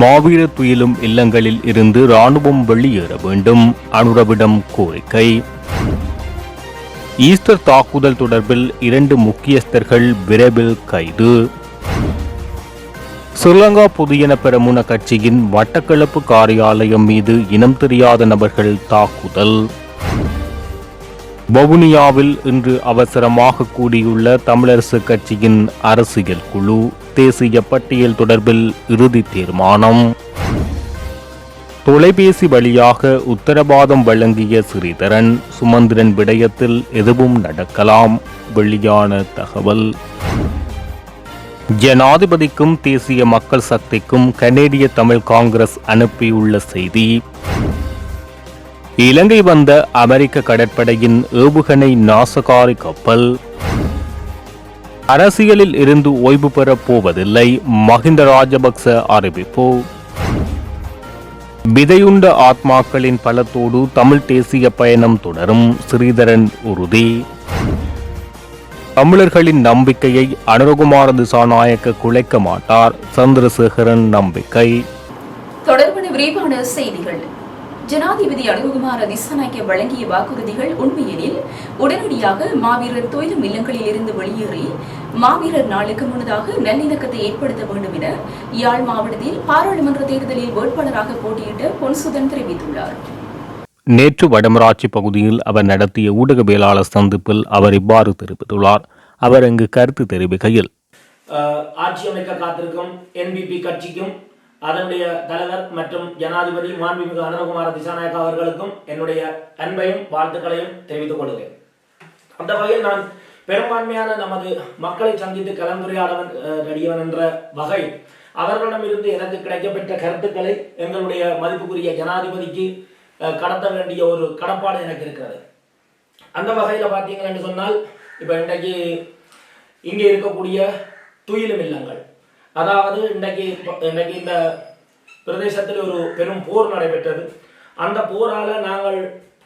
மாவீர துயிலும் இல்லங்களில் இருந்து ராணுவம் வெளியேற வேண்டும். அனுரவிடம் கோரிக்கை. ஈஸ்டர் தாக்குதல் தொடர்பில் இரண்டு முக்கியஸ்தர்கள் விரைவில் கைது. ஸ்ரீலங்கா பொதுஜன பெரமுன கட்சியின் வட்டக்கிழப்பு காரியாலயம் மீது இனம் தெரியாத நபர்கள் தாக்குதல். வவுனியாவில் இன்று அவசரமாக கூடியுள்ள தமிழரசு கட்சியின் அரசியல் குழு. தேசிய பட்டியல் தொடர்பில் இறுதி தீர்மானம். தொலைபேசி வழியாக உத்தரவாதம் வழங்கிய ஸ்ரீதரன் சுமந்திரன் விடயத்தில் எதுவும் நடக்கலாம். வெளியான தகவல். ஜனாதிபதிக்கும் தேசிய மக்கள் சக்திக்கும் கனேடிய தமிழ் காங்கிரஸ் அனுப்பியுள்ள செய்தி. இலங்கை வந்த அமெரிக்க கடற்படையின் ஏவுகணை நாசகாரி கப்பல். அரசியலில் இருந்து ஓய்வு பெறப் போவதில்லை. மஹிந்த ராஜபக்ச அறிவிப்பு. விதையுண்ட ஆத்மாக்களின் பலத்தோடு தமிழ் தேசிய பயணம் தொடரும். ஸ்ரீதரன் உறுதி. தமிழர்களின் நம்பிக்கையை அனுரகுமார திசாநாயக்க குலைக்க மாட்டார். சந்திரசேகரன் நம்பிக்கை. தொடர்பான விரிவான செய்திகள். ஜனாதிபதி அனுகுமார திசாநாயக்க வழங்கிய வாக்குறுதிகள் உண்மையெனில் உடனடியாக மாவீரர் தொழிலும் இல்லங்களில் இருந்து வெளியேறி மாவீரர் நாளுக்கு முன்னதாக நல்லிணக்கத்தை ஏற்படுத்த வேண்டும் என யாழ் மாவட்டத்தில் பாராளுமன்ற தேர்தலில் வேட்பாளராக போட்டியிட்ட பொன்சுதன் தெரிவித்துள்ளார். நேற்று வடமராட்சி பகுதியில் அவர் நடத்திய ஊடகவியலாளர் சந்திப்பில் அவர் இவ்வாறு தெரிவித்துள்ளார். அவர் இங்கு கருத்து தெரிவிக்கையில் ஆட்சி அமைக்க காத்திருக்கும் என்பிபி கட்சிக்கும் அதனுடைய தலைவர் மற்றும் ஜனாதிபதி மாண்புமிகு அனுரகுமார திசாநாயக்கா அவர்களுக்கும் என்னுடைய அன்பையும் வாழ்த்துக்களையும் தெரிவித்துக் கொள்கிறேன். அந்த வகையில் நான் பெரும்பான்மையான நமது மக்களை சந்தித்து கலந்துரையாடவன் அஹ், நடிகவன் என்ற வகை அவர்களிடமிருந்து எனக்கு கிடைக்கப்பெற்ற கருத்துக்களை எங்களுடைய மதிப்புக்குரிய ஜனாதிபதிக்கு கடத்த வேண்டிய ஒரு கடப்பாடு எனக்கு இருக்கிறது. அந்த வகையில் பார்த்தீங்கன்னு சொன்னால் இப்போ இன்றைக்கு இங்கே இருக்கக்கூடிய துயிலும் இல்லங்கள். அதாவது இன்றைக்கு இன்றைக்கு இந்த பிரதேசத்தில் ஒரு பெரும் போர் நடைபெற்றது. அந்த போரால நாங்கள்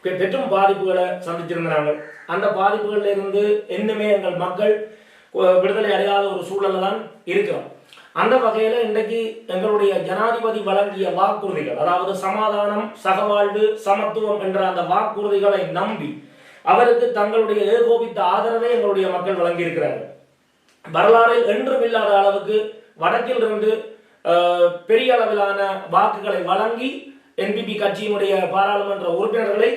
பெற்றும் பெரும் பாதிப்புகளை சந்திச்சிருந்தாங்க அந்த பாதிப்புகளில் இருந்து இன்னுமே எங்கள் மக்கள் விடுதலை அடையாத ஒரு சூழலில் தான் இருக்கிறோம். அந்த வகையில் இன்றைக்கு எங்களுடைய ஜனாதிபதி வழங்கிய வாக்குறுதிகள் அதாவது சமாதானம் சகவாழ்வு சமத்துவம் என்ற அந்த வாக்குறுதிகளை நம்பி அவருக்கு தங்களுடைய ஏகோபித்த ஆதரவை எங்களுடைய மக்கள் வழங்கியிருக்கிறார்கள். வரலாறு என்றும் இல்லாத அளவுக்கு வடக்கில் இருந்து பெரிய அளவிலான வாக்குகளை வழங்கி என்பிபி கட்சியினுடைய பாராளுமன்ற உறுப்பினர்களை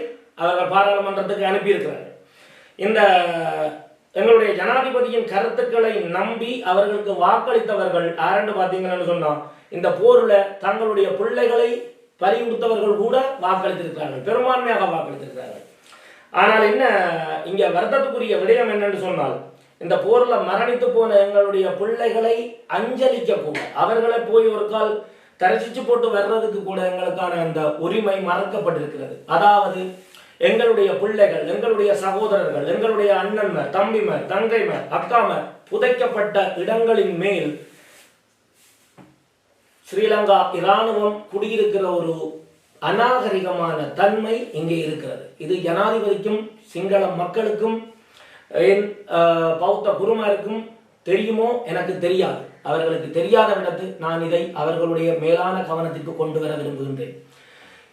அவர்கள் பாராளுமன்றத்துக்கு அனுப்பியிருக்கிறார்கள். இந்த எங்களுடைய ஜனாதிபதியின் கருத்துக்களை நம்பி அவர்களுக்கு வாக்களித்தவர்கள் யாரென்று பார்த்தீங்கன்னு சொன்னால் இந்த போரில் தங்களுடைய பிள்ளைகளை பறி கொடுத்தவர்கள் கூட வாக்களித்திருக்கிறார்கள். பெரும்பான்மையாக வாக்களித்திருக்கிறார்கள். ஆனால் என்ன இங்கே வருத்தத்துக்குரிய விடயம் என்னன்னு சொன்னால் இந்த போர்ல மரணித்து போன எங்களுடைய பிள்ளைகளை அஞ்சலிக்க கூட அவர்களை போய் ஒரு கால் தரிசிச்சு போட்டு வர்றதுக்கு கூட எங்களுக்கான அந்த உரிமை மறக்கப்பட்டிருக்கிறது. அதாவது எங்களுடைய பிள்ளைகள் எங்களுடைய சகோதரர்கள் எங்களுடைய அண்ணன்மர் தம்பிமர் தங்கைமர் அக்காமர் புதைக்கப்பட்ட இடங்களின் மேல் ஸ்ரீலங்கா இராணுவம் குடியிருக்கிற ஒரு அநாகரிகமான தன்மை இங்கே இருக்கிறது. இது ஜனாதிபதிக்கும் சிங்கள மக்களுக்கும் என் பௌத்த குருமாருக்கும் தெரியுமோ? எனக்கு தெரியாது. அவர்களுக்கு தெரியாத விடத்து நான் இதை அவர்களுடைய மேலான கவனத்திற்கு கொண்டு வர விரும்புகின்றேன்.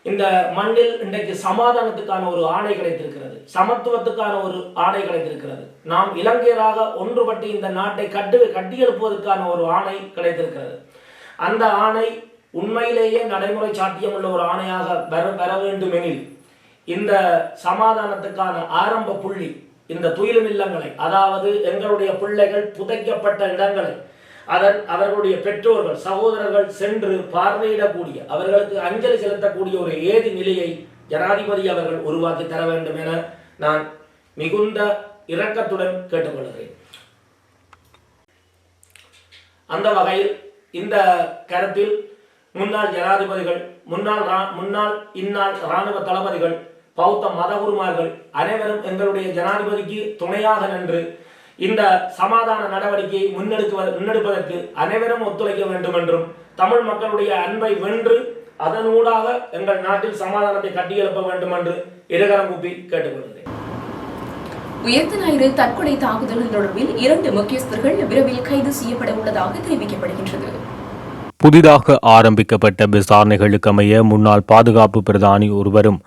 இந்த மண்ணில் இன்றைக்கு சமாதானத்துக்கான ஒரு ஆணை கிடைத்திருக்கிறது. சமத்துவத்துக்கான ஒரு ஆணை கிடைத்திருக்கிறது. நாம் இலங்கையராக ஒன்றுபட்டு இந்த நாட்டை கட்டு கட்டியெழுப்புவதற்கான ஒரு ஆணை கிடைத்திருக்கிறது. அந்த ஆணை உண்மையிலேயே நடைமுறை சாத்தியமுள்ள ஒரு ஆணையாக பெற பெற வேண்டுமெனில் இந்த சமாதானத்துக்கான ஆரம்ப புள்ளி இந்த துயிலும் இல்லங்களை அதாவது எங்களுடைய பிள்ளைகள் புதைக்கப்பட்ட இடங்களை அதன் அவர்களுடைய பெற்றோர்கள் சகோதரர்கள் சென்று பார்வையிடக்கூடிய அவர்களுக்கு அஞ்சலி செலுத்தக்கூடிய ஒரு ஏதி நிலையை ஜனாதிபதி அவர்கள் உருவாக்கி தர வேண்டும் என நான் மிகுந்த இரக்கத்துடன் கேட்டுக்கொள்கிறேன். அந்த வகையில் இந்த கருத்தில் முன்னாள் ஜனாதிபதிகள் முன்னாள் முன்னாள் இந்நாள் இராணுவ தளபதிகள் பௌத்த மதகுருமார்கள் அனைவரும் எங்களுடைய ஜனாதிபதிக்கு துணையாக நின்று இந்த சமாதான நடவடிக்கையை முன்னெடுக்க முன்னெடுப்பதற்கு அனைவரும் ஒத்துழைக்க வேண்டும் என்றும் தமிழ் மக்களுடைய அன்பை வென்று அதனூடாக எங்கள் நாட்டில் சமாதானத்தை கட்டியெழுப்ப வேண்டும் என்று இருகரம் கூப்பி கேட்டுக்கொள்கிறேன். உயர்த்த ஞாயிறு தற்கொலை தாக்குதல் தொடர்பில் இரண்டு முக்கியஸ்தர்கள் விரைவில் கைது செய்யப்பட உள்ளதாக தெரிவிக்கப்படுகின்றது. புதிதாக ஆரம்பிக்கப்பட்ட விசாரணைகளுக்கமைய முன்னாள் பாதுகாப்பு பிரதானி ஒருவரும்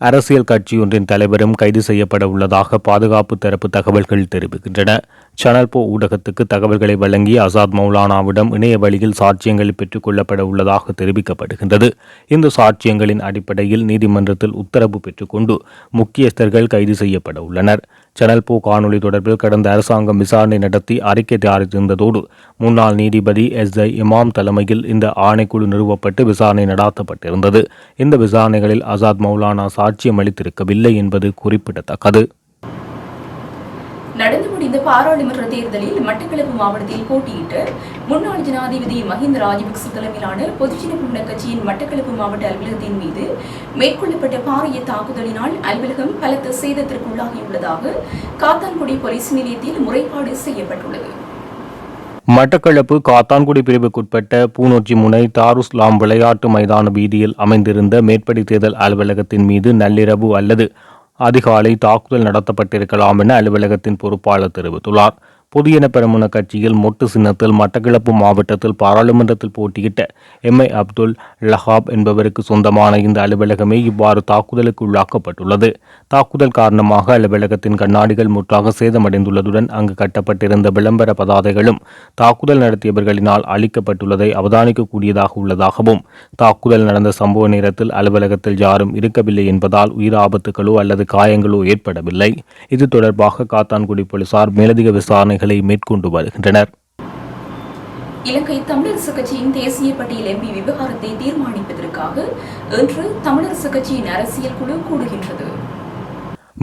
அரசியல் கட்சியொன்றின் தலைவரும் கைது செய்யப்பட உள்ளதாக பாதுகாப்பு தரப்பு தகவல்கள் தெரிவிக்கின்றன. சேனல் போ ஊடகத்துக்கு தகவல்களை வழங்கி அசாத் மௌலானாவிடம் இணைய வழியில் சாட்சியங்கள் பெற்றுக் கொள்ளப்பட உள்ளதாக தெரிவிக்கப்படுகின்றது. இந்த சாட்சியங்களின் அடிப்படையில் நீதிமன்றத்தில் உத்தரவு பெற்றுக்கொண்டு முக்கியஸ்தர்கள் கைது செய்யப்பட உள்ளனர். சேனல் போ காணொலி தொடர்பில் கடந்த அரசாங்கம் விசாரணை நடத்தி அறிக்கை தயாரித்திருந்ததோடு முன்னாள் நீதிபதி எஸ். ஐ இமாம் தலைமையில் இந்த ஆணைக்குழு நிறுவப்பட்டு விசாரணை நடாத்தப்பட்டிருந்தது. இந்த விசாரணைகளில் ஆசாத் மௌலானா சாட்சியம் அளித்திருக்கவில்லை என்பது குறிப்பிடத்தக்கது. நடந்து முடிந்த பாராளுமன்ற தேர்தலில் மட்டக்களப்பு மாவட்டத்தில் போட்டியிட்ட முன்னாள் ஜனாதிபதி மஹிந்த ராஜபக்ச தலைமையிலான பொதுஜன முன்ன கட்சியின் மட்டக்களப்பு மாவட்ட அலுவலகத்தின் மீது மேற்கொள்ளப்பட்ட பாரிய தாக்குதலினால் அலுவலகம் பலத்த சேதத்திற்குள்ளாகியுள்ளதாக காத்தான்குடி போலீஸ் நிலையத்தில் முறைப்பாடு செய்யப்பட்டுள்ளது. மட்டக்களப்பு காத்தான்குடி பிரிவுக்குட்பட்ட பூனொச்சி முனை தாருஸ்லாம் விளையாட்டு மைதான வீதியில் அமைந்திருந்த மேற்படி தேர்தல் அலுவலகத்தின் மீது நள்ளிரவு அல்லது அதிகாலை தாக்குதல் நடத்தப்பட்டிருக்கலாம் என அலுவலகத்தின் பொறுப்பாளர் தெரிவித்துள்ளார். புதியன பெருமன கட்சியில் மொட்டு சின்னத்தில் மட்டக்கிழப்பு மாவட்டத்தில் பாராளுமன்றத்தில் போட்டியிட்ட எம். ஐ. அப்துல் லஹாப் என்பவருக்கு சொந்தமான இந்த அலுவலகமே இவ்வாறு தாக்குதலுக்கு உள்ளாக்கப்பட்டுள்ளது. தாக்குதல் காரணமாக அலுவலகத்தின் கண்ணாடிகள் முற்றாக சேதமடைந்துள்ளதுடன் அங்கு கட்டப்பட்டிருந்த விளம்பர பதாதைகளும் தாக்குதல் நடத்தியவர்களினால் அளிக்கப்பட்டுள்ளதை அவதானிக்கக்கூடியதாக உள்ளதாகவும் தாக்குதல் நடந்த சம்பவ நேரத்தில் அலுவலகத்தில் யாரும் இருக்கவில்லை என்பதால் உயிராபத்துகளோ அல்லது காயங்களோ ஏற்படவில்லை. இது தொடர்பாக காத்தான்குடி போலீசார் மேலதிக விசாரணை விசாரணைகளை மேற்கொண்டு வருகின்றனர். இலங்கை தமிழரசு கட்சியின் தேசிய பட்டியல் எம்பி விவகாரத்தை தீர்மானிப்பதற்காக இன்று தமிழரசு கட்சியின் அரசியல் குழு கூடுகின்றது.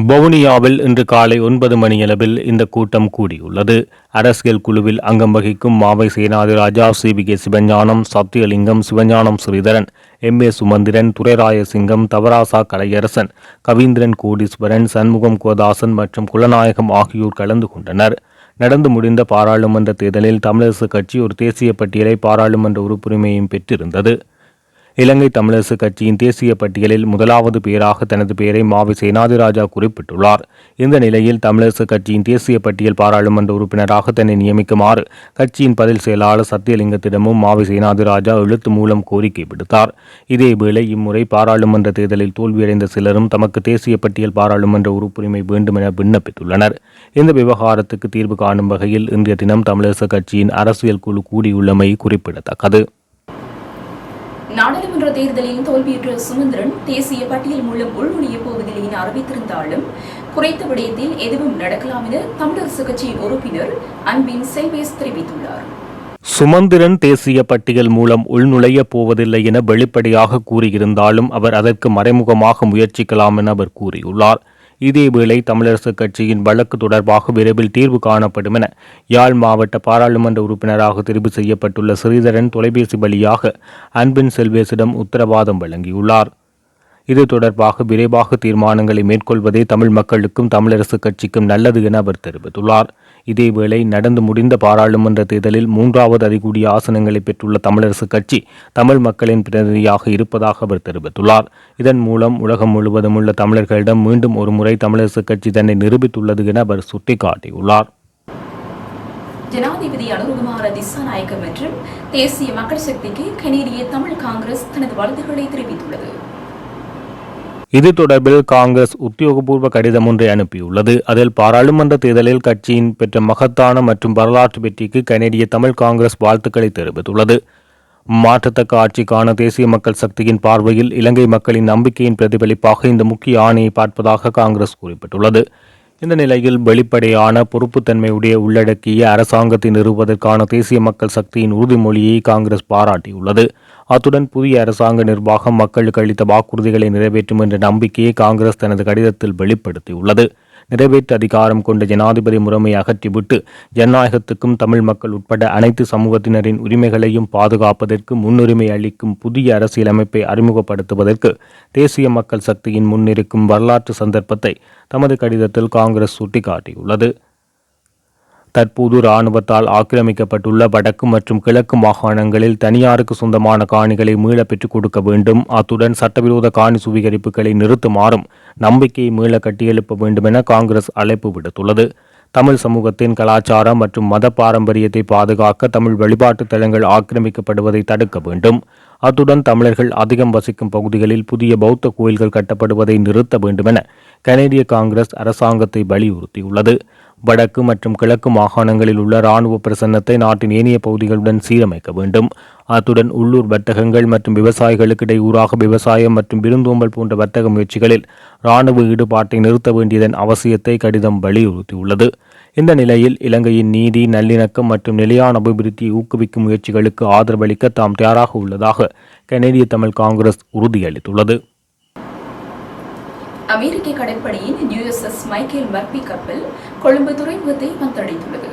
வவுனியாவில் இன்று காலை ஒன்பது மணியளவில் இந்த கூட்டம் கூடியுள்ளது. அரசியல் குழுவில் அங்கம் வகிக்கும் Mavai Senathirajah C V K Sivagnanam Sathiyalingam Sivagnanam Sritharan M A Sumanthiran Thurairajasingam Thavarasa Kalaiyarasan Kaveendran Kodeeswaran Shanmugam Kothasan மற்றும் குலநாயகம் ஆகியோர் கலந்து கொண்டனர். நடந்து முடிந்த பாராளுமன்ற தேர்தலில் தமிழரசு கட்சி ஒரு தேசிய பட்டியலை பாராளுமன்ற உறுப்புரிமையும் பெற்றிருந்தது. இலங்கை தமிழரசு கட்சியின் தேசிய பட்டியலில் முதலாவது பேராக தனது பெயரை மாவி சேனாதிராஜா குறிப்பிட்டுள்ளார். இந்த நிலையில் தமிழரசு கட்சியின் தேசிய பட்டியல் பாராளுமன்ற உறுப்பினராக தன்னை நியமிக்குமாறு கட்சியின் பதில் செயலாளர் சத்தியலிங்கத்திடமும் மாவி சேனாதிராஜா எழுத்து மூலம் கோரிக்கை விடுத்தார். இதேவேளை இம்முறை பாராளுமன்ற தேர்தலில் தோல்வியடைந்த சிலரும் தமக்கு தேசிய பட்டியல் பாராளுமன்ற உறுப்புரிமை வேண்டும் என விண்ணப்பித்துள்ளனர். இந்த விவகாரத்துக்கு தீர்வு காணும் வகையில் இன்றைய தினம் தமிழரசு கட்சியின் அரசியல் குழு கூடியுள்ளமை குறிப்பிடத்தக்கது. நாடாளுமன்ற தேர்தலில் தோல்வியுற்ற சுமந்திரன் தேசிய பட்டியல் மூலம் உள்நுழைய போவதில்லை என அறிவித்திருந்தாலும் குறைத்த விடயத்தில் எதுவும் நடக்கலாம் என தமிழரசு கட்சியின் உறுப்பினர் அன்பின் செல்வேஸ் தெரிவித்துள்ளார். சுமந்திரன் தேசிய பட்டியல் மூலம் உள்நுழைய போவதில்லை என வெளிப்படையாக கூறியிருந்தாலும் அவர் அதற்கு மறைமுகமாக முயற்சிக்கலாம் என அவர் கூறியுள்ளார். இதேவேளை தமிழரசு கட்சியின் வழக்கு தொடர்பாக விரைவில் தீர்வு காணப்படும் என யாழ் மாவட்ட பாராளுமன்ற உறுப்பினராக தெரிவு செய்யப்பட்டுள்ள ஸ்ரீதரன் தொலைபேசி வழியாக அன்பின் செல்வேசிடம் உத்தரவாதம் வழங்கியுள்ளார். இது தொடர்பாக விரைவாக தீர்மானங்களை மேற்கொள்வதே தமிழ் மக்களுக்கும் தமிழரசு கட்சிக்கும் நல்லது என அவர் தெரிவித்துள்ளார். இதேவேளை நடந்து முடிந்த பாராளுமன்ற தேர்தலில் மூன்றாவது அதிகூடிய ஆசனங்களை பெற்றுள்ள தமிழரசு கட்சி தமிழ் மக்களின் பிரதிநிதியாக இருப்பதாக அவர் தெரிவித்துள்ளார். இதன் மூலம் உலகம் முழுவதும் உள்ள தமிழர்களிடம் மீண்டும் ஒருமுறை தமிழரசு கட்சி தன்னை நிரூபித்துள்ளது என அவர் சுட்டிக்காட்டியுள்ளார். ஜனாதிபதி அனுருகுமார திசாநாயக்க மற்றும் தேசிய மக்கள் சக்திக்கு கனேடிய தமிழ் காங்கிரஸ் தனது வாழ்த்துக்களை தெரிவித்துள்ளது. இது தொடர்பில் காங்கிரஸ் உத்தியோகபூர்வ கடிதம் ஒன்றை அனுப்பியுள்ளது. அதில் பாராளுமன்ற தேர்தலில் கட்சியின் பெற்ற மகத்தான மற்றும் வரலாற்று வெற்றிக்கு கனேடிய தமிழ் காங்கிரஸ் வாழ்த்துக்களை தெரிவித்துள்ளது. மாற்றத்தக்க ஆட்சிக்கான தேசிய மக்கள் சக்தியின் பார்வையில் இலங்கை மக்களின் நம்பிக்கையின் பிரதிபலிப்பாக இந்த முக்கிய ஆணையை பார்ப்பதாக காங்கிரஸ் குறிப்பிட்டுள்ளது. இந்த நிலையில் வெளிப்படையான பொறுப்புத்தன்மையுடைய உள்ளடக்கிய அரசாங்கத்தை நிறுவுவதற்கான தேசிய மக்கள் சக்தியின் உறுதிமொழியை காங்கிரஸ் பாராட்டியுள்ளது. அத்துடன் புதிய அரசாங்க நிர்வாகம் மக்களுக்கு அளித்த வாக்குறுதிகளை நிறைவேற்றும் என்ற நம்பிக்கையை காங்கிரஸ் தனது கடிதத்தில் வெளிப்படுத்தியுள்ளது. நிறைவேற்று அதிகாரம் கொண்ட ஜனாதிபதி முறைமையை அகற்றிவிட்டு ஜனநாயகத்துக்கும் தமிழ் மக்கள் உட்பட அனைத்து சமூகத்தினரின் உரிமைகளையும் பாதுகாப்பதற்கு முன்னுரிமை அளிக்கும் புதிய அரசியலமைப்பை அறிமுகப்படுத்துவதற்கு தேசிய மக்கள் சக்தியின் முன்னிருக்கும் வரலாற்று சந்தர்ப்பத்தை தமது கடிதத்தில் காங்கிரஸ் சுட்டிக்காட்டியுள்ளது. தற்போது இராணுவத்தால் ஆக்கிரமிக்கப்பட்டுள்ள வடக்கு மற்றும் கிழக்கு மாகாணங்களில் தனியாருக்கு சொந்தமான காணிகளை மீள பெற்றுக் கொடுக்க வேண்டும். அத்துடன் சட்டவிரோத காணி சுவீகரிப்புகளை நிறுத்துமாறும் நம்பிக்கையை மீள கட்டியெழுப்ப வேண்டும் என காங்கிரஸ் அழைப்பு விடுத்துள்ளது. தமிழ் சமூகத்தின் கலாச்சாரம் மற்றும் மத பாரம்பரியத்தை பாதுகாக்க தமிழ் வழிபாட்டு தலங்கள் ஆக்கிரமிக்கப்படுவதை தடுக்க வேண்டும். அத்துடன் தமிழர்கள் அதிகம் வசிக்கும் பகுதிகளில் புதிய பௌத்த கோயில்கள் கட்டப்படுவதை நிறுத்த வேண்டுமென கனேடிய காங்கிரஸ் அரசாங்கத்தை வலியுறுத்தியுள்ளது. வடக்கு மற்றும் கிழக்கு மாகாணங்களில் உள்ள இராணுவ பிரசன்னத்தை நாட்டின் ஏனைய பகுதிகளுடன் சீரமைக்க வேண்டும். அத்துடன் உள்ளூர் வர்த்தகங்கள் மற்றும் விவசாயிகளுக்கு இடையூறாக விவசாயம் மற்றும் விருந்தோம்பல் போன்ற வர்த்தக முயற்சிகளில் இராணுவ ஈடுபாட்டை நிறுத்த வேண்டியதன் அவசியத்தை கடிதம் வலியுறுத்தியுள்ளது. இந்த நிலையில் இலங்கையின் நீதி நல்லிணக்கம் மற்றும் நிலையான அபிவிருத்தியை ஊக்குவிக்கும் முயற்சிகளுக்கு ஆதரவளிக்க தாம் தயாராக உள்ளதாக கனேடிய தமிழ் காங்கிரஸ் உறுதியளித்துள்ளது. அமெரிக்க கடற்படையின் யுஎஸ்எஸ் மைக்கேல் மர்பி கப்பல் கொழும்பு துறைமுகத்தை வந்தடைந்துள்ளது.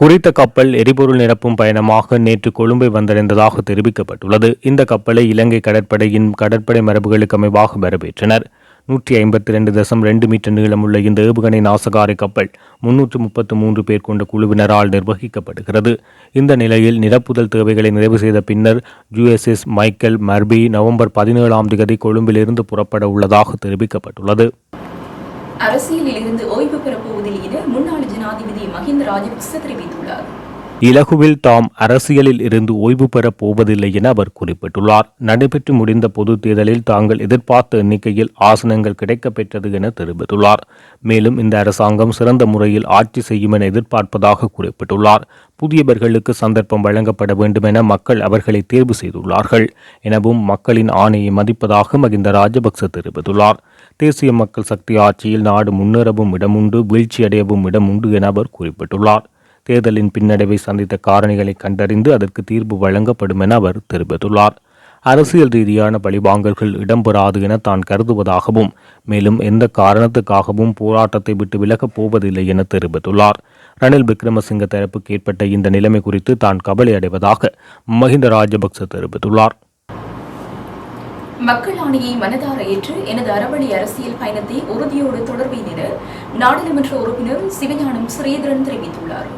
குறித்த கப்பல் எரிபொருள் நிரப்பும் பயணமாக நேற்று கொழும்பை வந்தடைந்ததாக தெரிவிக்கப்பட்டுள்ளது. இந்த கப்பலை இலங்கை கடற்படையின் கடற்படை மரபுகளுக்கு அமைவாக வரவேற்றனர். நூற்றி ஐம்பத்தி ரெண்டு தசம் ரெண்டு மீட்டர் நீளமுள்ள இந்த ஏவுகணை நாசகாரி கப்பல் முன்னூற்று முப்பத்து மூன்று பேர் கொண்ட குழுவினரால் நிர்வகிக்கப்படுகிறது. இந்த நிலையில் நிரப்புதல் தேவைகளை நிறைவு செய்த பின்னர் யுஎஸ்எஸ் மைக்கேல் மர்பி நவம்பர் பதினேழாம் தேதி கொழும்பிலிருந்து புறப்பட உள்ளதாக தெரிவிக்கப்பட்டுள்ளது. அரசியலில் இருந்து ஓய்வு பெறப்போவதில் என முன்னாள் ஜனாதிபதி மஹிந்த ராஜபக்ச தெரிவித்துள்ளார். இலகுவில் தாம் அரசியலில் இருந்து ஓய்வு பெறப் போவதில்லை என அவர் குறிப்பிட்டுள்ளார். நடைபெற்று முடிந்த பொது தேர்தலில் தாங்கள் எதிர்பார்த்த எண்ணிக்கையில் ஆசனங்கள் கிடைக்கப்பெற்றது என தெரிவித்துள்ளார். மேலும் இந்த அரசாங்கம் சிறந்த முறையில் ஆட்சி செய்யும் என எதிர்பார்ப்பதாக குறிப்பிட்டுள்ளார். புதியவர்களுக்கு சந்தர்ப்பம் வழங்கப்பட வேண்டும் என மக்கள் அவர்களை தேர்வு செய்துள்ளார்கள். எனவும் மக்களின் ஆணையை மதிப்பதாக மகிந்த ராஜபக்ச தெரிவித்துள்ளார். தேசிய மக்கள் சக்தி ஆட்சியில் நாடு முன்னேறவும் இடமுண்டு வீழ்ச்சியடையவும் இடமுண்டு என அவர் குறிப்பிட்டுள்ளார். தேர்தலின் பின்னடைவை சந்தித்த காரணிகளை கண்டறிந்து அதற்கு தீர்வு வழங்கப்படும் என அவர் தெரிவித்துள்ளார். அரசியல் ரீதியான பழிவாங்கல்கள் இடம்பெறாது என தான் கருதுவதாகவும் மேலும் எந்த காரணத்துக்காகவும் போராட்டத்தை விட்டு விலகப் போவதில்லை என தெரிவித்துள்ளார். ரணில் விக்ரமசிங்க தரப்புக்கு ஏற்பட்ட இந்த நிலைமை குறித்து தான் கவலை அடைவதாக மஹிந்த ராஜபக்ச தெரிவித்துள்ளார். மக்கள் ஆணையை மனதார ஏற்று எனது அறவழி அரசியல் பயணத்தை உறுதியோடு தொடர்வேன் என நாடாளுமன்ற உறுப்பினர் சிவஞானம் ஸ்ரீதரன் தெரிவித்துள்ளார்.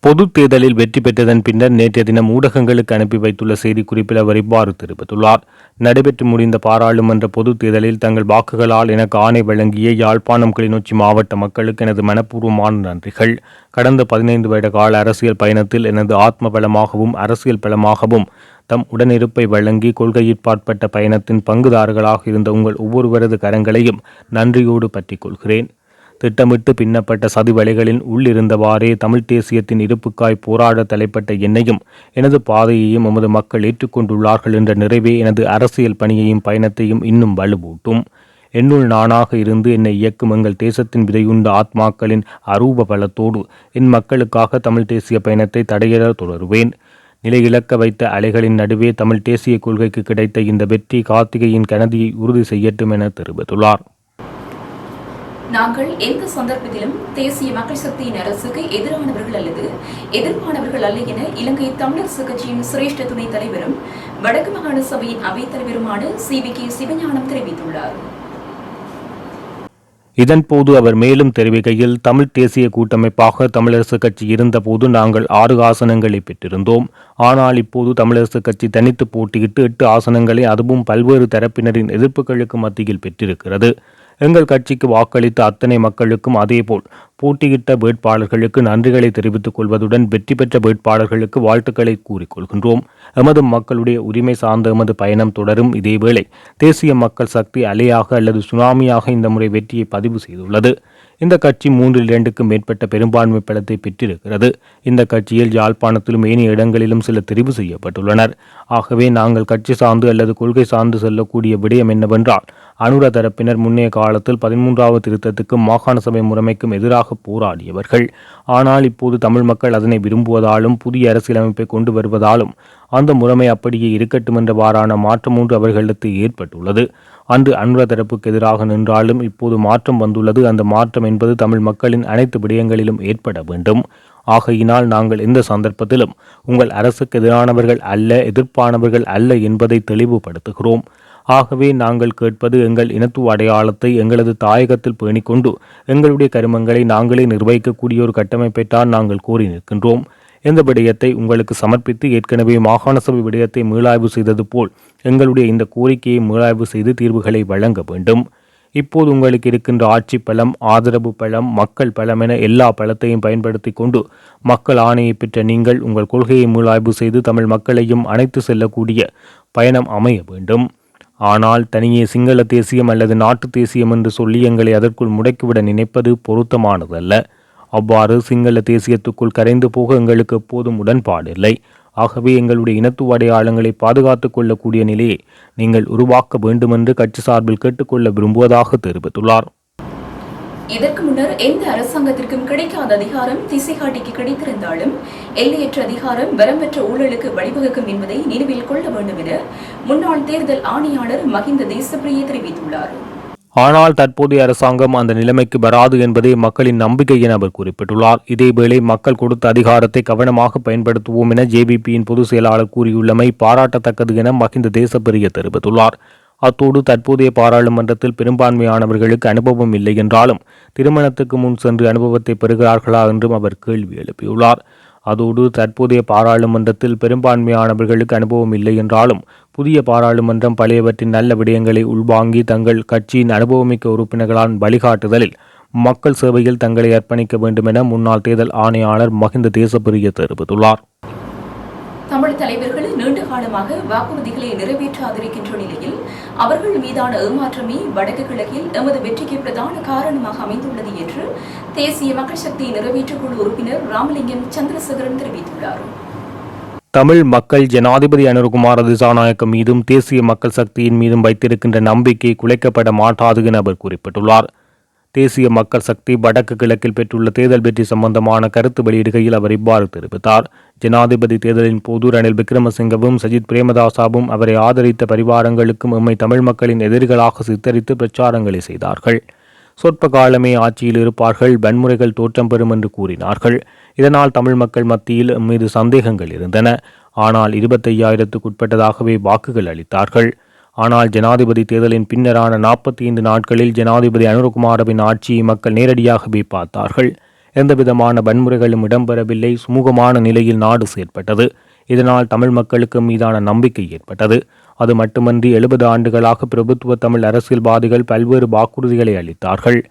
பொதுத் தேர்தலில் வெற்றி பெற்றதன் பின்னர் நேற்றைய தினம் ஊடகங்களுக்கு அனுப்பி வைத்துள்ள செய்திக்குறிப்பில் அவர் இவ்வாறு தெரிவித்துள்ளார். நடைபெற்று முடிந்த பாராளுமன்ற பொதுத் தேர்தலில் தங்கள் வாக்குகளால் எனக்கு ஆணை வழங்கிய யாழ்ப்பாணம் கிளிநொச்சி மாவட்ட மக்களுக்கு எனது மனப்பூர்வமான நன்றிகள். கடந்த பதினைந்து வருட கால அரசியல் பயணத்தில் எனது ஆத்ம பலமாகவும் அரசியல் பலமாகவும் தம் உடனிருப்பை வழங்கி கொள்கையிற்பாற்பட்ட பயணத்தின் பங்குதாரர்களாக இருந்த உங்கள் ஒவ்வொருவரது கரங்களையும் நன்றியோடு பற்றிக் கொள்கிறேன். திட்டமிட்டு பின்னப்பட்ட சதிவலைகளின் உள்ளிருந்தவாறே தமிழ்த் தேசியத்தின் இருப்புக்காய் போராட தலைப்பட்ட என்னையும் எனது பாதையையும் எமது மக்கள் ஏற்றுக்கொண்டுள்ளார்கள் என்ற நிறைவே எனது அரசியல் பணியையும் பயணத்தையும் இன்னும் வலுவூட்டும். என்னுள் நானாக இருந்து என்னை இயக்கும் எங்கள் தேசத்தின் விதையுண்ட ஆத்மாக்களின் அரூப பலத்தோடு என் மக்களுக்காக தமிழ் தேசிய பயணத்தை தடையிட தொடருவேன். நிலை இழக்க வைத்த அலைகளின் நடுவே தமிழ் தேசிய கொள்கைக்கு கிடைத்த இந்த வெற்றி கார்த்திகையின் கனதியை உறுதி செய்யட்டும் என தெரிவித்துள்ளார். நாங்கள் எந்த சந்தர்ப்பத்திலும் தேசிய மக்கள் சக்தியின் அரசுக்கு எதிரானவர்கள் அல்லது எதிர்ப்பானவர்கள் அல்ல என இலங்கை தமிழரசு கட்சியின் சிரேஷ்ட துணைத் தலைவரும் வடக்கு மாகாண சபையின் அவைத்தலைவருமான சி வி கே சிவஞானம் தெரிவித்துள்ளார். இதன்போது அவர் மேலும் தெரிவிக்கையில் தமிழ் தேசிய கூட்டமைப்பாக தமிழரசு கட்சி இருந்தபோது நாங்கள் ஆறு ஆசனங்களை பெற்றிருந்தோம். ஆனால் இப்போது தமிழரசு கட்சி தனித்து போட்டியிட்டு எட்டு ஆசனங்களை அதுவும் பல்வேறு தரப்பினரின் எதிர்ப்புகளுக்கு மத்தியில் பெற்றிருக்கிறது. எங்கள் கட்சிக்கு வாக்களித்த அத்தனை மக்களுக்கும் அதேபோல் போட்டியிட்ட வேட்பாளர்களுக்கு நன்றிகளை தெரிவித்துக் கொள்வதுடன் வெற்றி பெற்ற வேட்பாளர்களுக்கு வாழ்த்துக்களை கூறிக்கொள்கின்றோம் எமது மக்களுடைய உரிமை சார்ந்த எமது பயணம் தொடரும் இதேவேளை தேசிய மக்கள் சக்தி அலையாக அல்லது சுனாமியாக இந்த முறை வெற்றியை பதிவு செய்துள்ளது. இந்த கட்சி மூன்றில் இரண்டுக்கும் மேற்பட்ட பெரும்பான்மை பலத்தை பெற்றிருக்கிறது. இந்த கட்சியில் யாழ்ப்பாணத்திலும் ஏனைய இடங்களிலும் சில தெரிவு செய்யப்பட்டுள்ளனர். ஆகவே நாங்கள் கட்சி சார்ந்து அல்லது கொள்கை சார்ந்து செல்லக்கூடிய விடயம் என்னவென்றால் அனுர தரப்பினர் முன்னைய காலத்தில் பதிமூன்றாவது திருத்தத்துக்கும் மாகாண சபை முறைமைக்கும் எதிராக போராடியவர்கள். ஆனால் இப்போது தமிழ் மக்கள் அதனை விரும்புவதாலும் புதிய அரசியலமைப்பை கொண்டு வருவதாலும் அந்த முறைமை அப்படியே இருக்கட்டும் என்றவாறான மாற்றம் ஒன்று அவர்களுக்கு ஏற்பட்டுள்ளது. அன்று அனுர தரப்புக்கு எதிராக நின்றாலும் இப்போது மாற்றம் வந்துள்ளது. அந்த மாற்றம் என்பது தமிழ் மக்களின் அனைத்து விடயங்களிலும் ஏற்பட வேண்டும். ஆகையினால் நாங்கள் எந்த சந்தர்ப்பத்திலும் உங்கள் அரசுக்கு எதிரானவர்கள் அல்ல எதிர்ப்பானவர்கள் அல்ல என்பதை தெளிவுபடுத்துகிறோம். ஆகவே நாங்கள் கேட்பது எங்கள் இனத்துவ அடையாளத்தை எங்களது தாயகத்தில் பேணிக்கொண்டு எங்களுடைய கருமங்களை நாங்களே நிர்வகிக்கக்கூடிய ஒரு கட்டமைப்பைத்தான் நாங்கள் கோரி நிற்கின்றோம். இந்த விடயத்தை உங்களுக்கு சமர்ப்பித்து ஏற்கனவே மாகாண சபை விடயத்தை மீளாய்வு செய்தது போல் எங்களுடைய இந்த கோரிக்கையை மீளாய்வு செய்து தீர்வுகளை வழங்க வேண்டும். இப்போது உங்களுக்கு இருக்கின்ற ஆட்சி பலம் ஆதரவு பலம் மக்கள் பலம் என எல்லா பலத்தையும் பயன்படுத்தி கொண்டு மக்கள் ஆணையை பெற்ற நீங்கள் உங்கள் கொள்கையை மீளாய்வு செய்து தமிழ் மக்களையும் அணைத்து செல்லக்கூடிய பயணம் அமைய வேண்டும். ஆனால் தனியே சிங்கள தேசியம் அல்லது நாட்டு தேசியம் என்று சொல்லி எங்களை அதற்குள் முடக்கிவிட நினைப்பது பொருத்தமானதல்ல. அவ்வாறு சிங்கள தேசியத்துக்குள் கரைந்து போக எங்களுக்கு எப்போதும் உடன்பாடில்லை. ஆகவே எங்களுடைய இனத்துவ அடையாளங்களை பாதுகாத்துக் கொள்ளக்கூடிய நிலையை நீங்கள் உருவாக்க வேண்டுமென்று கட்சி சார்பில் கேட்டுக்கொள்ள விரும்புவதாக தெரிவித்துள்ளார். இதற்கு முன்னர் எந்த அரசாங்கத்திற்கும் கிடைக்காத அதிகாரம் திசைகாட்டிக்கு கிடைத்திருந்தாலும் எல்லையற்ற அதிகாரம் வரம்பற்ற ஊழலுக்கு வழிவகுக்கும் என்பதை நினைவில் கொள்ள வேண்டும் என முன்னாள் தேர்தல் ஆணையாளர் மஹிந்த தேசப்பிரியை தெரிவித்துள்ளார். ஆனால் தற்போதைய அரசாங்கம் அந்த நிலைமைக்கு வராது என்பதே மக்களின் நம்பிக்கை என அவர் குறிப்பிட்டுள்ளார். இதேவேளை மக்கள் கொடுத்த அதிகாரத்தை கவனமாக பயன்படுத்துவோம் என ஜேபிபியின் பொதுச் செயலாளர் கூறியுள்ளமை பாராட்டத்தக்கது என மஹிந்த தேசப்பிரிய தெரிவித்துள்ளார். அத்தோடு தற்போதைய பாராளுமன்றத்தில் பெரும்பான்மையானவர்களுக்கு அனுபவம் இல்லை என்றாலும் திருமணத்துக்கு முன் சென்று அனுபவத்தை பெறுகிறார்களா என்றும் அவர் கேள்வி எழுப்பியுள்ளார். அதோடு தற்போதைய பாராளுமன்றத்தில் பெரும்பான்மையானவர்களுக்கு அனுபவம் இல்லை என்றாலும் புதிய பாராளுமன்றம் பழையவற்றின் நல்ல விடயங்களை உள்வாங்கி தங்கள் கட்சியின் அனுபவமிக்க உறுப்பினர்களால் வழிகாட்டுதலில் மக்கள் சேவையில் தங்களை அர்ப்பணிக்க வேண்டும் என முன்னாள் தேர்தல் ஆணையாளர் மஹிந்த தேசப்பிரிய தெரிவித்துள்ளார். தமிழ் தலைவர்கள் நீண்ட காலமாக வாக்குறுதிகளை நிறைவேற்றாதிருக்கின்ற நிலையில் அவர்கள் மீதான ஏமாற்றமே வடக்கு கிழக்கில் எமது வெற்றிக்கு பிரதான காரணமாக அமைந்துள்ளது என்று தேசிய மக்கள் சக்தி நிறைவேற்றுக்குழு உறுப்பினர் ராமலிங்கம் சந்திரசேகரன் தெரிவித்துள்ளார். தமிழ் மக்கள் ஜனாதிபதி அனுர்குமார் திசாநாயக்கம் மீதும் தேசிய மக்கள் சக்தியின் மீதும் வைத்திருக்கின்ற நம்பிக்கை குலைக்கப்பட மாட்டாது என அவர் குறிப்பிட்டுள்ளார். தேசிய மக்கள் சக்தி வடக்கு கிழக்கில் பெற்றுள்ள தேர்தல் வெற்றி சம்பந்தமான கருத்து வெளியிடுகையில் அவர் இவ்வாறு தெரிவித்தார். ஜனாதிபதி தேர்தலின் போது ரணில் விக்ரமசிங்கவும் சஜித் பிரேமதாசாவும் அவரை ஆதரித்த பரிவாரங்களுக்கும் எம்மை தமிழ் மக்களின் எதிரிகளாக சித்தரித்து பிரச்சாரங்களை செய்தார்கள். சொற்ப காலமே ஆட்சியில் இருப்பார்கள் வன்முறைகள் தோற்றம் பெறும் என்று கூறினார்கள். இதனால் தமிழ் மக்கள் மத்தியில் மீது சந்தேகங்கள் இருந்தன. ஆனால் இருபத்தையாயிரத்துக்குட்பட்டதாகவே வாக்குகள் அளித்தார்கள். ஆனால் ஜனாதிபதி தேர்தலின் பின்னரான நாற்பத்தி ஐந்து நாட்களில் ஜனாதிபதி அனுரகுமாரவின் ஆட்சியை மக்கள் நேரடியாகவே பார்த்தார்கள் எந்தவிதமான வன்முறைகளும் இடம்பெறவில்லை. சுமூகமான நிலையில் நாடு செயற்பட்டது. இதனால் தமிழ் மக்களுக்கு மீதான நம்பிக்கை ஏற்பட்டது. அது மட்டுமன்றி எழுபது ஆண்டுகளாக பிரபுத்துவ தமிழ் அரசியல்வாதிகள் பல்வேறு வாக்குறுதிகளை அளித்தார்கள்.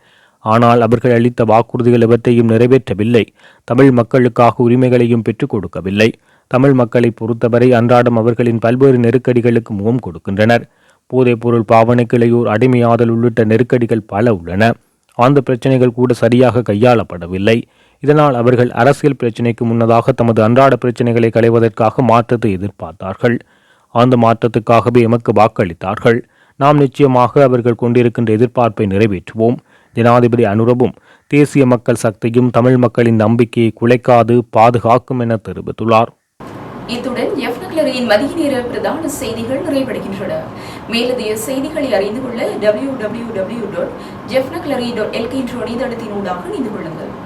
ஆனால் அவர்கள் அளித்த வாக்குறுதிகள் எவற்றையும் நிறைவேற்றவில்லை. தமிழ் மக்களுக்காக உரிமைகளையும் பெற்றுக் கொடுக்கவில்லை. தமிழ் மக்களை பொறுத்தவரை அன்றாடம் அவர்களின் பல்வேறு நெருக்கடிகளுக்கு முகம் கொடுக்கின்றனர். போதைப்பொருள் பாவனைக்கிளையோர் அடிமையாதல் உள்ளிட்ட நெருக்கடிகள் பல உள்ளன. அந்த பிரச்சனைகள் கூட சரியாக கையாளப்படவில்லை. இதனால் அவர்கள் அரசியல் பிரச்சினைக்கு முன்னதாக தமது அன்றாட பிரச்சனைகளை களைவதற்காக மாற்றத்தை எதிர்பார்த்தார்கள். அந்த மாற்றத்துக்காகவே எமக்கு வாக்களித்தார்கள். நாம் நிச்சயமாக அவர்கள் கொண்டிருக்கின்ற எதிர்பார்ப்பை நிறைவேற்றுவோம். ஜனாதிபதி அனுரவும் தேசிய மக்கள் சக்தியும் தமிழ் மக்களின் நம்பிக்கையை குலைக்காது பாதுகாக்கும் என தெரிவித்துள்ளார். இத்துடன் எஃப்னக்லரியின் மதிய நேர பிரதான செய்திகள் நிறைவடைகின்றன. மேலதிக செய்திகளை அறிந்து கொள்ள W W W dot jaffnagallery dot LK என்ற இணையதளத்தினூடாக இணைந்து கொள்ளுங்கள்.